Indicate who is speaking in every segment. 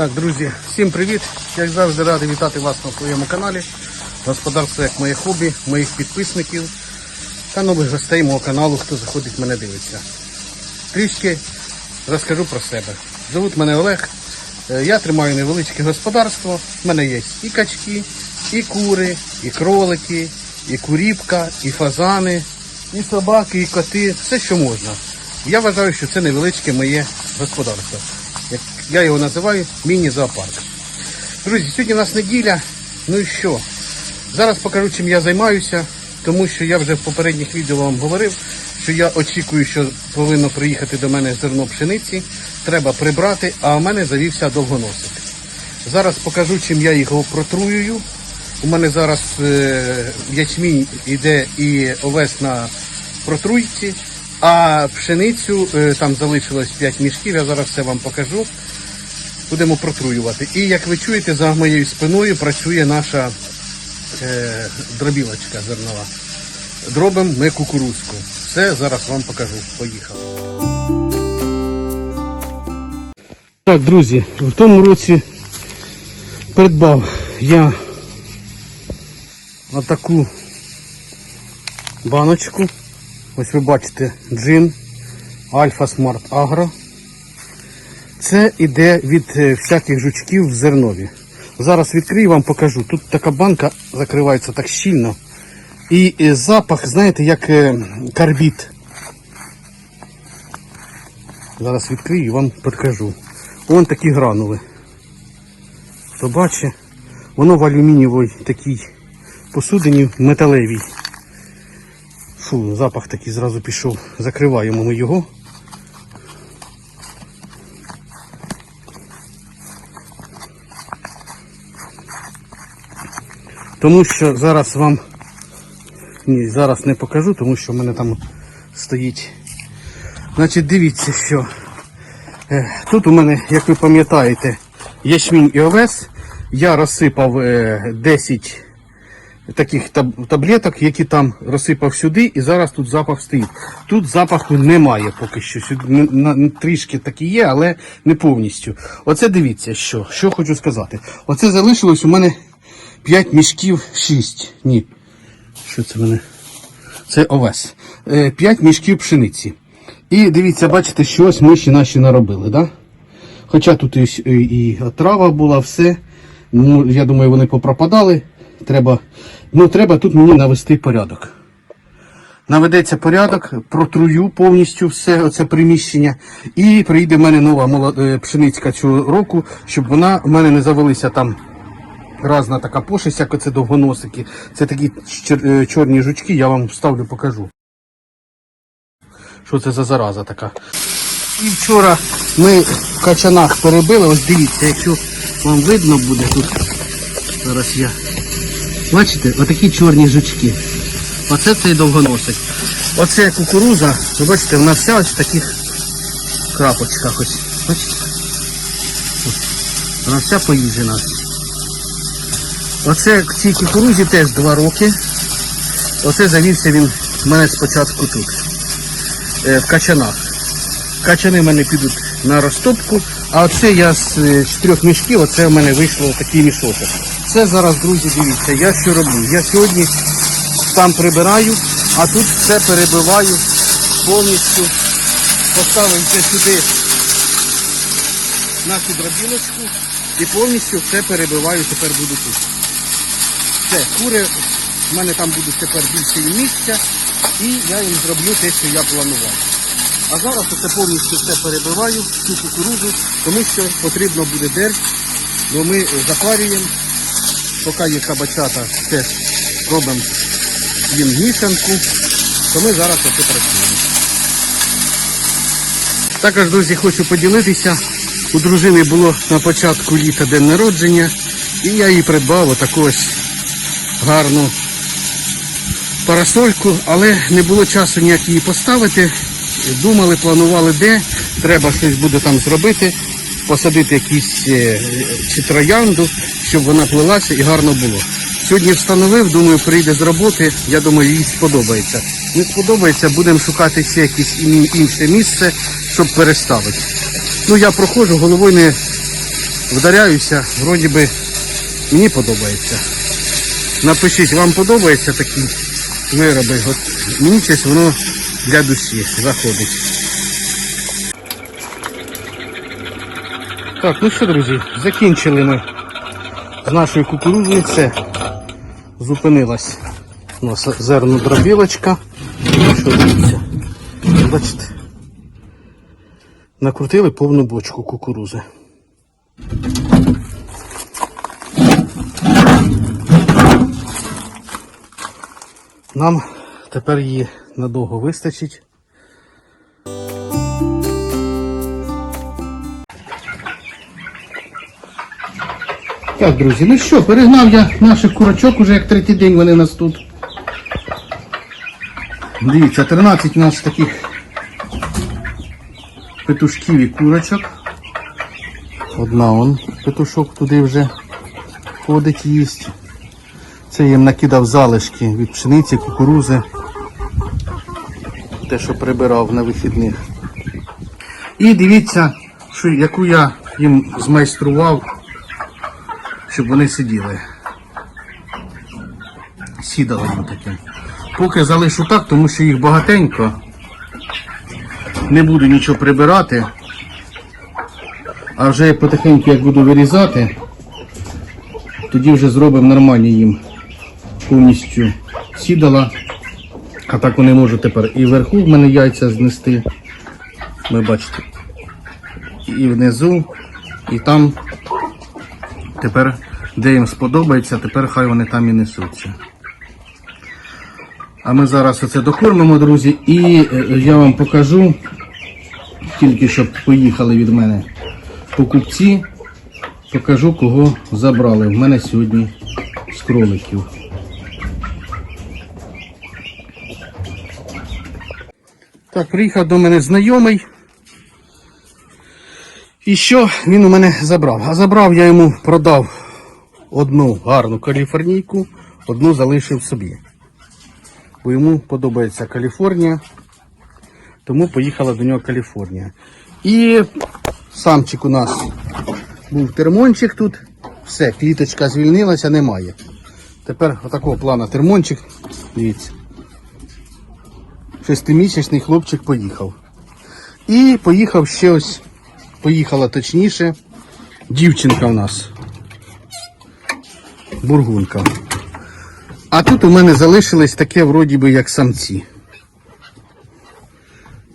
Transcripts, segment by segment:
Speaker 1: Так, друзі, всім привіт! Як завжди радий вітати вас на своєму каналі. Господарство як моє хобі, моїх підписників та нових гостей мого каналу, хто заходить мене дивиться. Трішки розкажу про себе. Зовут мене Олег. Е, Я тримаю невеличке господарство. У мене є і качки, і кури, і кролики, і куріпка, і фазани, і собаки, і коти, все, що можна. Я вважаю, що це невеличке моє господарство. Я його називаю міні-зоопарк. Друзі, сьогодні у нас неділя. Ну і що? Зараз покажу, чим я займаюся, тому що я вже в попередніх відео вам говорив, що я очікую, що повинно приїхати до мене зерно пшениці. Треба прибрати, а в мене завівся довгоносик. Зараз покажу, чим я його протруюю. У мене зараз е, ячмінь іде і овес на протруйці, а пшеницю е, там залишилось 5 мішків, я зараз все вам покажу. Будемо протруювати. І як ви чуєте, за моєю спиною працює наша е, дробілочка зернова. Дробимо ми кукурузку. Все зараз вам покажу. Поїхали. Так, друзі, в тому році придбав я отаку баночку. Ось ви бачите джин Альфа Смарт Агро. Це іде від е, всяких жучків в зернові. Зараз відкрию вам покажу. Тут така банка закривається так щільно. І е, запах, знаєте, як е, карбід. Зараз відкрию і вам покажу. Вон такі гранули. Хто бачить, воно в алюмінієвій такій посудині металевій. Фу, запах такий зразу пішов. Закриваємо ми його. Тому що зараз вам ні, зараз не покажу, тому що в мене там стоїть. Значить, дивіться, що е, тут у мене, як ви пам'ятаєте, ячмінь і овес. Я розсипав е, 10 таких таблеток, які там розсипав сюди, і зараз тут запах стоїть. Тут запаху немає поки що. Трішки такі є, але не повністю. Оце дивіться, що. Що хочу сказати. Оце залишилось у мене 5 мішків 6. Ні. Що це мене? Це овес. 5 мішків пшениці. І дивіться, бачите, що ось ми ще наші наробили, да? Хоча тут і, і трава була, все. Ну, я думаю, вони попропадали. Треба, ну, треба тут мені навести порядок. Наведеться порядок, протрую повністю все оце приміщення. І прийде в мене нова е, пшеницька цього року, щоб вона в мене не завелися там разна така пошесть, як оце довгоносики. Це такі е, чорні жучки, я вам вставлю, покажу. Що це за зараза така. І вчора ми в качанах перебили, ось дивіться, якщо вам видно буде тут. Зараз я. Бачите, отакі чорні жучки. Оце цей довгоносик. Оце кукуруза, ви бачите, вона вся ось в таких крапочках ось. Бачите? Вона вся поїжджена. Оце в цій кукурузі теж два роки. Оце завівся він в мене спочатку тут, е, в качанах. Качани в мене підуть на розтопку, а оце я з е, чотирьох мішків, оце в мене вийшло такий мішочок. Це зараз, друзі, дивіться, я що роблю? Я сьогодні там прибираю, а тут все перебиваю повністю. Поставив це сюди нашу дробілочку і повністю все перебиваю, тепер буду тут. Все, кури в мене там будуть тепер більше місця, і я їм зроблю те, що я планував. А зараз оце повністю все перебиваю, цю кукурудзу, тому що потрібно буде дерь, бо ми запарюємо, поки є кабачата, теж робимо їм мішанку, то ми зараз оце працюємо. Також, друзі, хочу поділитися. У дружини було на початку літа день народження, і я їй придбав отаку ось гарну парасольку, але не було часу ніяк її поставити. Думали, планували де, треба щось буде там зробити, посадити якісь е, чи троянду, щоб вона плелася і гарно було. Сьогодні встановив, думаю, прийде з роботи, я думаю, їй сподобається. Не сподобається, будемо шукати ще якесь інше місце, щоб переставити. Ну я проходжу, головою не вдаряюся, вроді би мені подобається. Напишіть, вам подобаються такі вироби. От мені щось воно для душі заходить. Так, ну що, друзі, закінчили ми з нашою кукурудзою. Це зупинилась у нас зернодробілочка. Ну що дивіться, бачите, накрутили повну бочку кукурузи. Нам тепер її надовго вистачить. Так, друзі, ну що, перегнав я наших курочок уже як третій день вони у нас тут. Дивіться, 13 у нас таких петушків і курочок. Одна он петушок туди вже ходить їсть. Це їм накидав залишки від пшениці, кукурузи. Те, що прибирав на вихідних. І дивіться, що, яку я їм змайстрував, щоб вони сиділи. Сідали їм таке. Поки залишу так, тому що їх багатенько. Не буду нічого прибирати. А вже потихеньку як буду вирізати, тоді вже зробимо нормальні їм повністю сідала. А так вони можуть тепер і вверху в мене яйця знести. Ви бачите. І внизу, і там. Тепер, де їм сподобається, тепер хай вони там і несуться. А ми зараз оце докормимо, друзі, і е, я вам покажу, тільки щоб поїхали від мене покупці, покажу, кого забрали в мене сьогодні з кроликів. Так, приїхав до мене знайомий. І що він у мене забрав? А забрав я йому продав одну гарну каліфорнійку, одну залишив собі. Бо йому подобається Каліфорнія, тому поїхала до нього Каліфорнія. І самчик у нас був термончик тут. Все, кліточка звільнилася, немає. Тепер отакого плана термончик. Дивіться. Шестимісячний хлопчик поїхав. І поїхав ще ось, поїхала точніше, дівчинка в нас. Бургунка. А тут у мене залишилось таке вроді би як самці.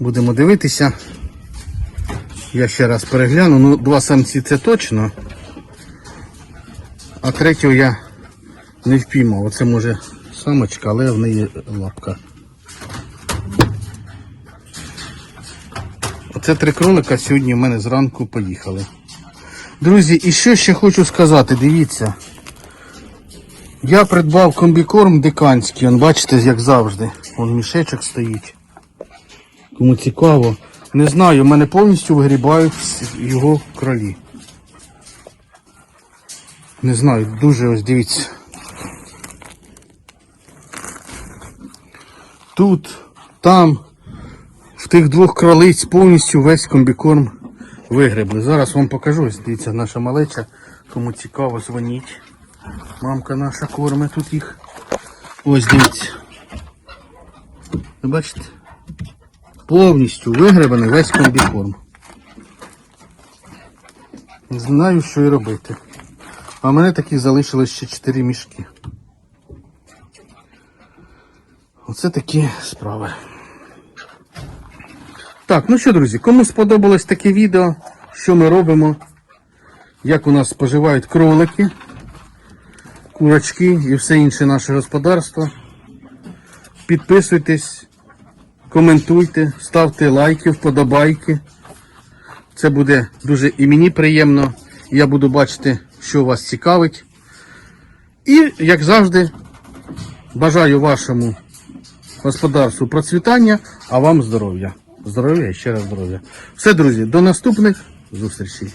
Speaker 1: Будемо дивитися. Я ще раз перегляну. Ну, два самці це точно. А третього я не впіймав. Оце може самочка, але в неї лапка. Оце три кролика сьогодні в мене зранку поїхали. Друзі, і що ще хочу сказати, дивіться. Я придбав комбікорм диканський, он бачите, як завжди. Вон мішечок стоїть. Кому цікаво. Не знаю, в мене повністю вигрібають його кролі. Не знаю, дуже ось дивіться. Тут, там, тих двох кролиць повністю весь комбікорм вигребли. Зараз вам покажу. Дивіться, наша малеча. Кому цікаво, дзвоніть. Мамка наша корме тут їх. Ось дивіться. Ви бачите? Повністю вигребаний весь комбікорм. Не знаю, що і робити. А в мене таких залишилось ще 4 мішки. Оце такі справи. Так, ну що, друзі, кому сподобалось таке відео, що ми робимо, як у нас споживають кролики, курочки і все інше наше господарство. Підписуйтесь, коментуйте, ставте лайки, вподобайки. Це буде дуже і мені приємно. Я буду бачити, що вас цікавить. І, як завжди, бажаю вашому господарству процвітання, а вам здоров'я. Здоров'я ще раз здоров'я. Все, друзі, до наступних зустрічей.